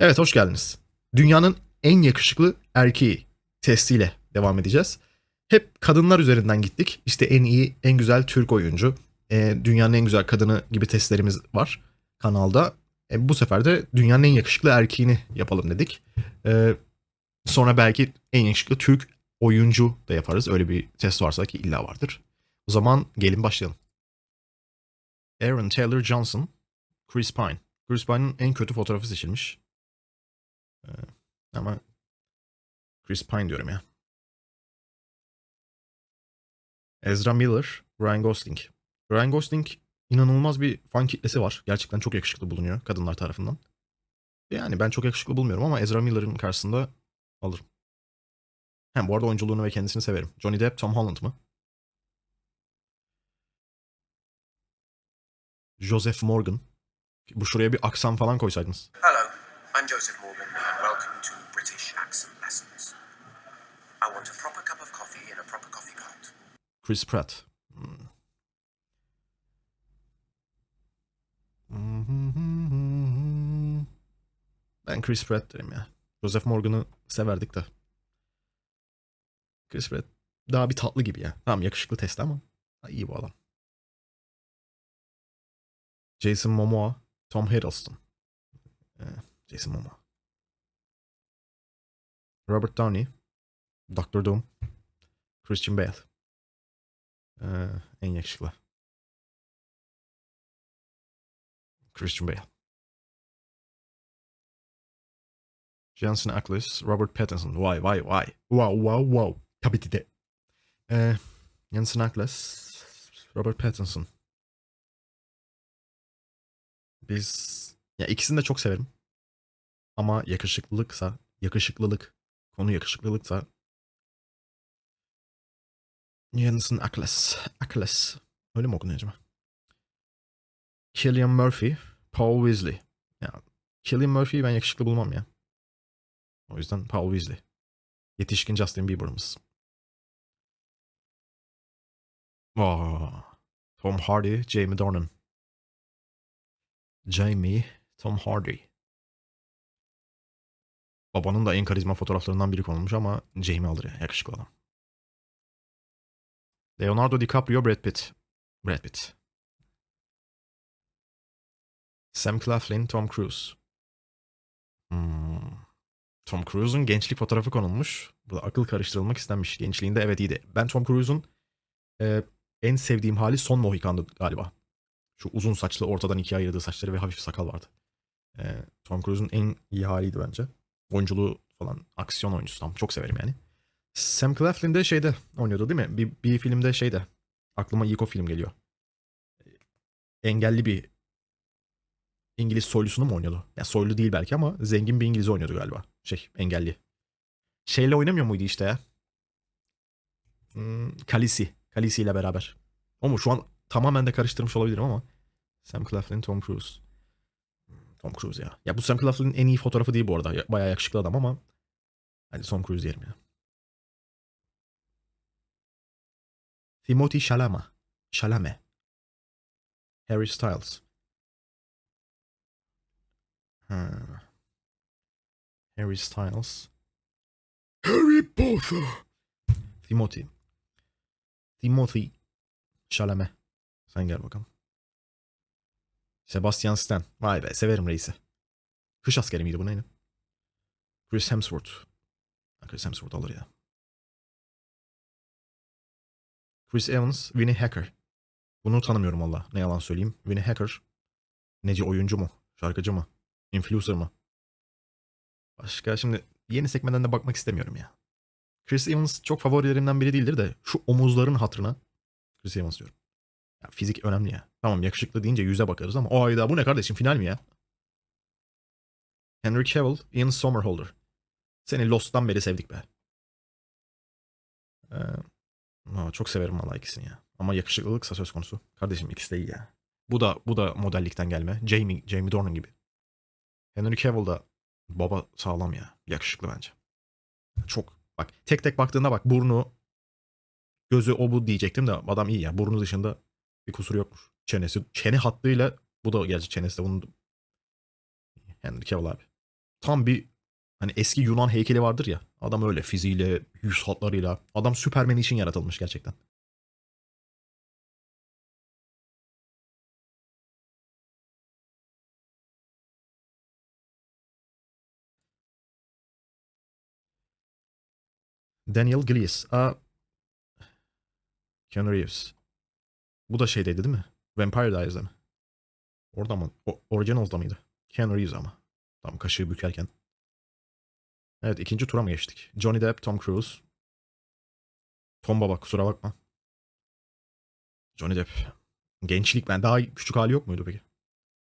Evet hoş geldiniz. Dünyanın en yakışıklı erkeği testiyle devam edeceğiz. Hep kadınlar üzerinden gittik. İşte en iyi, en güzel Türk oyuncu, e, dünyanın en güzel kadını gibi testlerimiz var kanalda. E, bu sefer de dünyanın en yakışıklı erkeğini yapalım dedik. E, sonra belki en yakışıklı Türk oyuncu da yaparız. Öyle bir test varsa ki illa vardır. O zaman gelin başlayalım. Aaron Taylor Johnson, Chris Pine. Chris Pine'ın en kötü fotoğrafı seçilmiş. Ee, ama Chris Pine diyorum ya. Ezra Miller, Ryan Gosling. Ryan Gosling inanılmaz bir fan kitlesi var. Gerçekten çok yakışıklı bulunuyor kadınlar tarafından. Yani ben çok yakışıklı bulmuyorum ama Ezra Miller'ın karşısında alırım. Hem bu arada oyunculuğunu ve kendisini severim. Johnny Depp, Tom Holland mı? Joseph Morgan. Bu şuraya bir aksan falan koysaydınız. Hello, I'm Joseph Morgan, and welcome to British Accent Lessons. I want a proper cup of coffee in a proper coffee pot. Chris Pratt. Hmm. Ben Chris Pratt derim ya. Joseph Morgan'ı severdik de. Chris Pratt daha bir tatlı gibi ya. Tamam yakışıklı test ama iyi bu adam. Jason Momoa, Tom Hiddleston. Ee, Jason Momoa. Robert Downey, Doctor Doom, Christian Bale. Ee, en yakışıklı. Christian Bale. Jensen Ackles, Robert Pattinson. Vay vay vay. Wow wow wow. Tabii ki de. Ee, Jensen Ackles, Robert Pattinson. Biz ya ikisini de çok severim. Ama yakışıklılıksa, yakışıklılık, konu yakışıklılıksa Jensen Ackles. Ackles. Öyle mi okunuyor acaba? Killian Murphy, Paul Weasley. Ya Killian Murphy'yi ben yakışıklı bulmam ya. O yüzden Paul Weasley. Yetişkin Justin Bieber'ımız. Oh, Tom Hardy, Jamie Dornan. Jamie, Tom Hardy. Babanın da en karizma fotoğraflarından biri konulmuş ama Jamie alır ya yakışıklı adam. Leonardo DiCaprio, Brad Pitt. Brad Pitt. Sam Claflin, Tom Cruise. Hmm. Tom Cruise'un gençlik fotoğrafı konulmuş. Bu da akıl karıştırılmak istenmiş. Gençliğinde evet iyiydi. Ben Tom Cruise'un e, en sevdiğim hali son Mohikan'dı galiba. Şu uzun saçlı ortadan ikiye ayırdığı saçları ve hafif sakal vardı. E, Tom Cruise'un en iyi haliydi bence. Oyunculuğu falan aksiyon oyuncusu tam çok severim yani. Sam Claflin de şeyde oynuyordu değil mi? Bir, bir filmde şeyde. Aklıma ilk o film geliyor. Engelli bir İngiliz soylusunu mu oynuyordu? Ya soylu değil belki ama zengin bir İngiliz oynuyordu galiba. Şey engelli. Şeyle oynamıyor muydu işte ya? Hmm, Kalisi. Kalisi ile beraber. O mu? Şu an tamamen de karıştırmış olabilirim ama. Sam Claflin, Tom Cruise. Tom Cruise ya. Ya bu Sam Claflin'in en iyi fotoğrafı değil bu arada. Ya- Bayağı yakışıklı adam ama. Hadi Tom Cruise diyelim ya. Timothy Chalamet. Chalamet. Harry Styles. Ha. Harry Styles. Harry Potter. Timothy. Timothy Chalamet. Sen gel bakalım. Sebastian Stan. Vay be severim reisi. Kış askeri miydi bu neydi? Chris Hemsworth. Chris Hemsworth alır ya. Chris Evans, Winnie Hacker. Bunu tanımıyorum valla. Ne yalan söyleyeyim. Winnie Hacker. Neci oyuncu mu? Şarkıcı mı? Influencer mı? Başka şimdi yeni sekmeden de bakmak istemiyorum ya. Chris Evans çok favorilerimden biri değildir de şu omuzların hatırına Chris Evans diyorum. Ya fizik önemli ya. Tamam yakışıklı deyince yüze bakarız ama o ayda bu ne kardeşim final mi ya? Henry Cavill, Ian Somerhalder. Seni Lost'tan beri sevdik be. Ee, çok severim valla ikisini ya. Ama yakışıklılıksa söz konusu. Kardeşim ikisi de iyi ya. Bu da bu da modellikten gelme. Jamie, Jamie Dornan gibi. Henry Cavill da baba sağlam ya. Yakışıklı bence. Çok. Bak tek tek baktığında bak burnu gözü o bu diyecektim de adam iyi ya. Burnu dışında bir kusur yokmuş. Çenesi, çene hattıyla bu da gerçi çenesi de bunun Henry Cavill abi. tam bir hani eski Yunan heykeli vardır ya. Adam öyle fiziğiyle, yüz hatlarıyla. Adam Superman için yaratılmış gerçekten. Daniel Glies. Aa, Keanu Reeves. Bu da şeydeydi değil mi? Vampire Diaris'de mi? Orada mı? O, Originals'da mıydı? Keanu Reeves ama. Tam kaşığı bükerken. Evet ikinci tura mı geçtik? Johnny Depp, Tom Cruise. Tom Baba kusura bakma. Johnny Depp. Gençlik ben daha küçük hali yok muydu peki?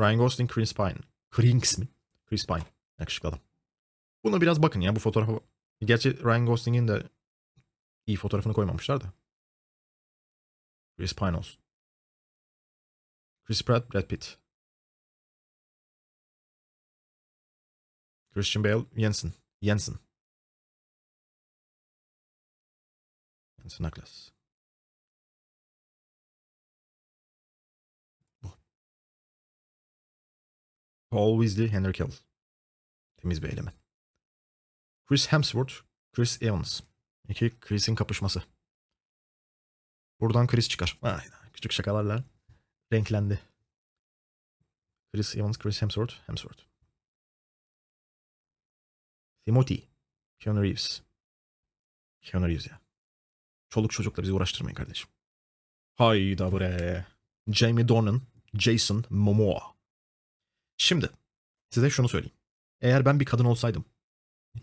Ryan Gosling, Chris Pine. Krings mi? Chris Pine. Yakışıklı adam. Buna biraz bakın ya bu fotoğrafa. Gerçi Ryan Gosling'in de iyi fotoğrafını koymamışlar da. Chris Pine olsun. Chris Pratt, Brad Pitt. Christian Bale, Jensen. Jensen. Jensen Ackles. Bu. Paul Weasley, Henry Cavill. Temiz bir eleman. Chris Hemsworth, Chris Evans. İki Chris'in kapışması. Buradan Chris çıkar. Aynen. Küçük şakalarla renklendi. Chris Evans, Chris Hemsworth, Hemsworth. Timothy, Keanu Reeves. Keanu Reeves ya. Çoluk çocukla bizi uğraştırmayın kardeşim. Hayda bre. Jamie Dornan, Jason Momoa. Şimdi size şunu söyleyeyim. Eğer ben bir kadın olsaydım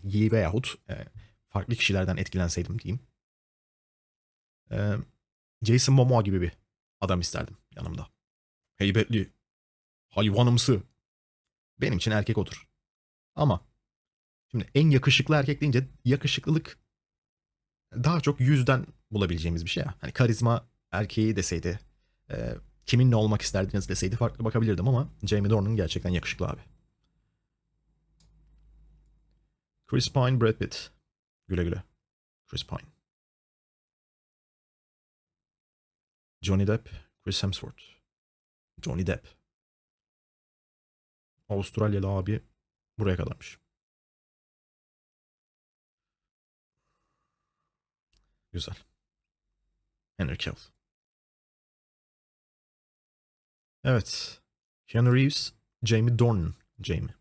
veyahut e, farklı kişilerden etkilenseydim diyeyim. E, Jason Momoa gibi bir adam isterdim yanımda. Heybetli, hayvanımsı. Benim için erkek odur. Ama şimdi en yakışıklı erkek deyince yakışıklılık daha çok yüzden bulabileceğimiz bir şey ya. Hani karizma erkeği deseydi, e, kiminle olmak isterdiniz deseydi farklı bakabilirdim ama Jamie Dornan gerçekten yakışıklı abi. Chris Pine, Brad Pitt. Güle güle. Chris Pine. Johnny Depp, Chris Hemsworth. Johnny Depp. Avustralyalı abi buraya kadarmış. Güzel. Henry Cavill. Evet. Keanu Reeves, Jamie Dornan. Jamie.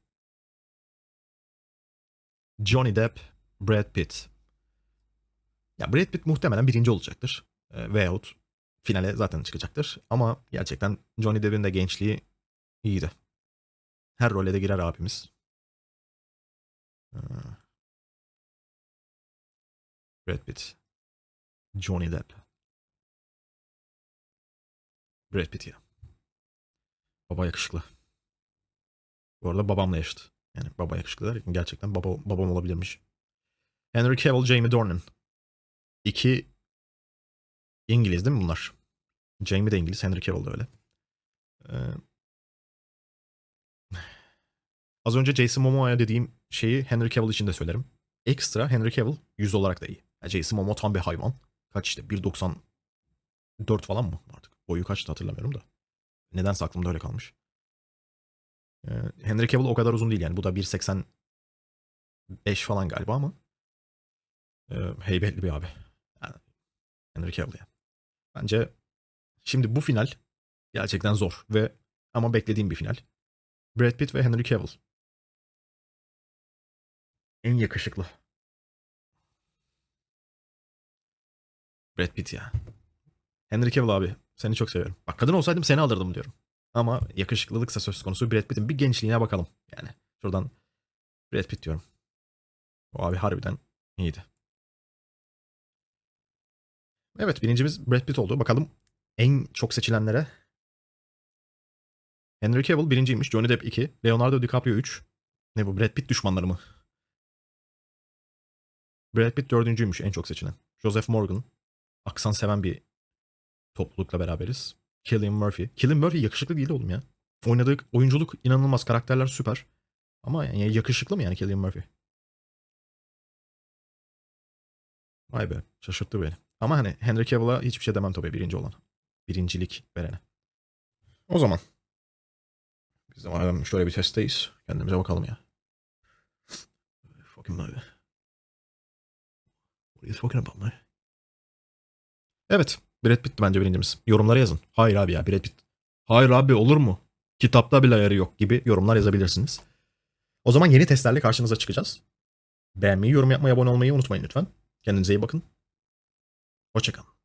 Johnny Depp, Brad Pitt. Ya Brad Pitt muhtemelen birinci olacaktır. E, veyahut finale zaten çıkacaktır. Ama gerçekten Johnny Depp'in de gençliği iyiydi. Her role de girer abimiz. Ee, Brad Pitt. Johnny Depp. Brad Pitt ya. Baba yakışıklı. Bu arada babamla yaşıt. Yani baba yakışıklı gerçekten baba, babam olabilirmiş. Henry Cavill, Jamie Dornan. İki İngiliz değil mi bunlar? Jamie de İngiliz, Henry Cavill de öyle. Ee, az önce Jason Momoa'ya dediğim şeyi Henry Cavill için de söylerim. Ekstra Henry Cavill yüz olarak da iyi. Yani Jason Momoa tam bir hayvan. Kaç işte 1.94 falan mı artık? Boyu kaçtı hatırlamıyorum da. Nedense aklımda öyle kalmış. Ee, Henry Cavill o kadar uzun değil yani. Bu da 1.85 falan galiba ama e, heybetli bir abi. Yani Henry Cavill yani. Bence şimdi bu final gerçekten zor ve ama beklediğim bir final. Brad Pitt ve Henry Cavill. En yakışıklı. Brad Pitt ya. Henry Cavill abi. Seni çok seviyorum. Bak kadın olsaydım seni alırdım diyorum. Ama yakışıklılıksa söz konusu Brad Pitt'in bir gençliğine bakalım. Yani şuradan Brad Pitt diyorum. O abi harbiden iyiydi. Evet birincimiz Brad Pitt oldu. Bakalım en çok seçilenlere. Henry Cavill birinciymiş. Johnny Depp 2. Leonardo DiCaprio 3. Ne bu Brad Pitt düşmanları mı? Brad Pitt dördüncüymüş en çok seçilen. Joseph Morgan. Aksan seven bir toplulukla beraberiz. Cillian Murphy. Cillian Murphy yakışıklı değil oğlum ya. Oynadığı oyunculuk inanılmaz. Karakterler süper. Ama yani yakışıklı mı yani Cillian Murphy? Vay be şaşırttı beni. Ama hani Henry Cavill'a hiçbir şey demem tabii birinci olan. Birincilik verene. O zaman. Biz de madem şöyle bir testteyiz. Kendimize bakalım ya. bakayım abi. What are you talking about man? Evet. Brad Pitt bence birincimiz. Yorumlara yazın. Hayır abi ya Brad Pitt. Hayır abi olur mu? Kitapta bile ayarı yok gibi yorumlar yazabilirsiniz. O zaman yeni testlerle karşınıza çıkacağız. Beğenmeyi, yorum yapmayı, abone olmayı unutmayın lütfen. Kendinize iyi bakın. Hoşçakalın.